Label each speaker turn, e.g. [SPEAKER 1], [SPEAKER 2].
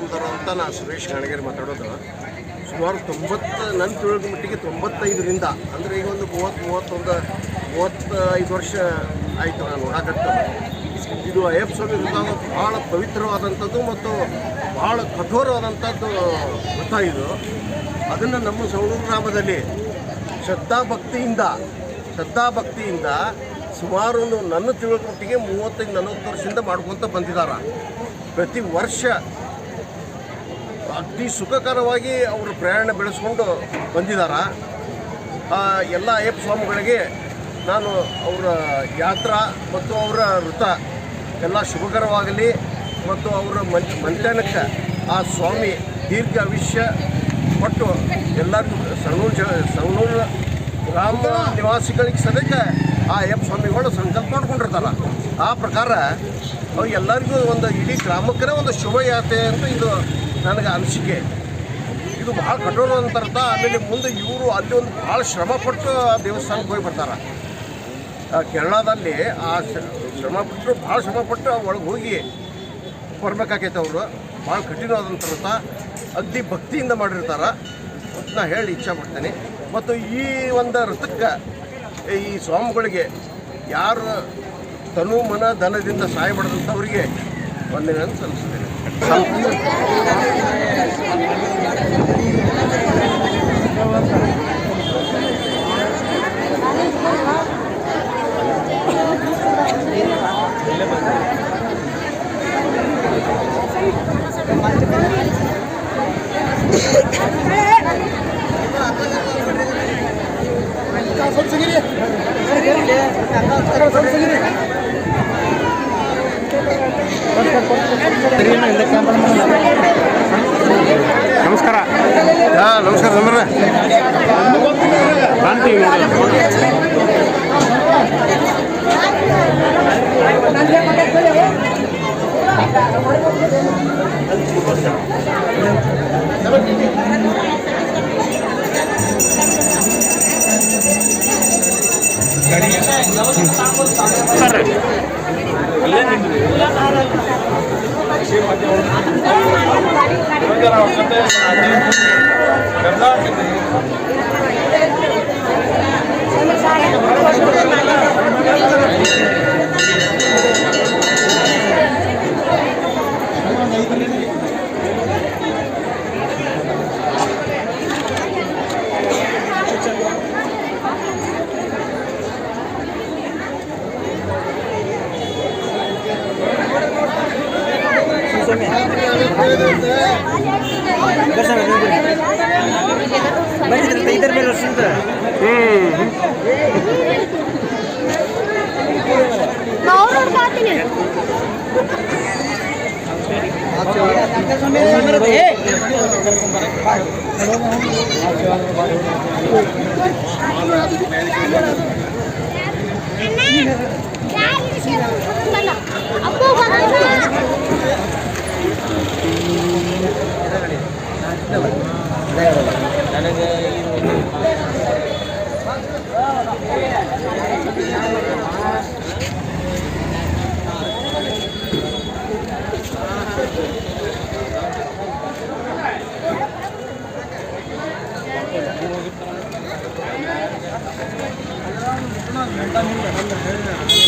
[SPEAKER 1] ಗ್ರಾಮದವರು ಅಂತ ನಾನು ಸುರೇಶ್ ಕಣಗೇರಿ ಮಾತಾಡೋದು. ಸುಮಾರು ತೊಂಬತ್ತು ನನ್ನ ತಿಳಿದ ಮಟ್ಟಿಗೆ ತೊಂಬತ್ತೈದರಿಂದ, ಅಂದರೆ ಈಗ ಒಂದು ಮೂವತ್ತು, ಮೂವತ್ತೊಂದು, ಮೂವತ್ತೈದು ವರ್ಷ ಆಯಿತು ನಾನು ನೋಡಕತ್ತು ಇದು ಅಯ್ಯಪ್ಪ ಸ್ವಾಮಿ ವೃತ್ತ ಭಾಳ ಪವಿತ್ರವಾದಂಥದ್ದು ಮತ್ತು ಭಾಳ ಕಠೋರವಾದಂಥದ್ದು ವೃತ್ತ ಇದು. ಅದನ್ನು ನಮ್ಮ ಸವಣೂರು ಗ್ರಾಮದಲ್ಲಿ ಶ್ರದ್ಧಾಭಕ್ತಿಯಿಂದ ಶ್ರದ್ಧಾಭಕ್ತಿಯಿಂದ ಸುಮಾರು ನನ್ನ ತಿಳಿದ ಮಟ್ಟಿಗೆ ಮೂವತ್ತೈದು, ನಲವತ್ತು ವರ್ಷದಿಂದ ಮಾಡ್ಕೊತ ಬಂದಿದ್ದಾರೆ ಪ್ರತಿ ವರ್ಷ ಅತಿ ಸುಖಕರವಾಗಿ ಅವರು ಪ್ರಯಾಣ ಬೆಳೆಸ್ಕೊಂಡು ಬಂದಿದ್ದಾರೆ ಎಲ್ಲ ಅಯ್ಯಪ್ಪ ಸ್ವಾಮಿಗಳಿಗೆ ನಾನು ಅವರ ಯಾತ್ರಾ ಮತ್ತು ಅವರ ವೃತ್ತ ಎಲ್ಲ ಶುಭಕರವಾಗಲಿ ಮತ್ತು ಅವರ ಮಂತ್ಯಾನಕ್ಕೆ ಆ ಸ್ವಾಮಿ ದೀರ್ಘ ಆಯುಷ್ಯ ಕೊಟ್ಟು ಎಲ್ಲರಿಗೂ ಸಂಗೂರು ಸಣ್ಣೂರು ಗ್ರಾಮ ನಿವಾಸಿಗಳಿಗೆ ಸದ್ಯಕ್ಕೆ ಆ ಅಯ್ಯಪ್ಪ ಸ್ವಾಮಿಗಳು ಸಂಕಲ್ಪ ಮಾಡ್ಕೊಂಡಿರ್ತಾರ. ಆ ಪ್ರಕಾರ ಅವು ಎಲ್ಲರಿಗೂ ಒಂದು ಇಡೀ ಗ್ರಾಮಕ್ಕೇ ಒಂದು ಶುಭ ಯಾತ್ರೆ ಅಂತ ಇದು ನನಗೆ ಅನಿಸಿಕೆ. ಇದು ಭಾಳ ಕಠೋರ ಅಂತರ್ಥ. ಆಮೇಲೆ ಮುಂದೆ ಇವರು ಅಲ್ಲಿ ಒಂದು ಭಾಳ ಶ್ರಮಪಟ್ಟು ಆ ದೇವಸ್ಥಾನಕ್ಕೆ ಹೋಗಿ ಬರ್ತಾರೆ. ಕೇರಳದಲ್ಲಿ ಆ ಶ್ರ- ಶ್ರಮಪಟ್ಟರು ಭಾಳ ಶ್ರಮಪಟ್ಟು ಒಳಗೆ ಹೋಗಿ ಬರ್ಬೇಕಾಗೈತೆ ಅವರು. ಭಾಳ ಕಠಿಣವಾದಂಥ ಅಗ್ದಿ ಭಕ್ತಿಯಿಂದ ಮಾಡಿರ್ತಾರೆ. ಅಂತ ನಾ ಹೇಳಿ ಇಚ್ಛೆ ಪಡ್ತೇನೆ. ಮತ್ತು ಈ ಒಂದು ವ್ರತಕ್ಕೆ ಈ ಸ್ವಾಮಿಗಳಿಗೆ ಯಾರು ತನು ಮನ ಧನದಿಂದ ಸಹಾಯ ಮಾಡಿದಂಥವರಿಗೆ ವಂದನೆಗಳನ್ನು ಸಲ್ಲಿಸ್ತೇನೆ
[SPEAKER 2] ನಮಸ್ಕಾರ.
[SPEAKER 1] ಹಾಂ ನಮಸ್ಕಾರ ನಮ್ರ
[SPEAKER 2] कर
[SPEAKER 3] रहे कर्नाटक ವರ್ಷದ
[SPEAKER 4] ನಾವು ನೋಡ್ಕೊತೀನಿ ಅಪ್ಪು ಬರಲ್ಲ
[SPEAKER 3] ಊಟ ನೆಟ್ಟಾಗಿ ಅಂತ ಹೇಳ್ತಾರೆ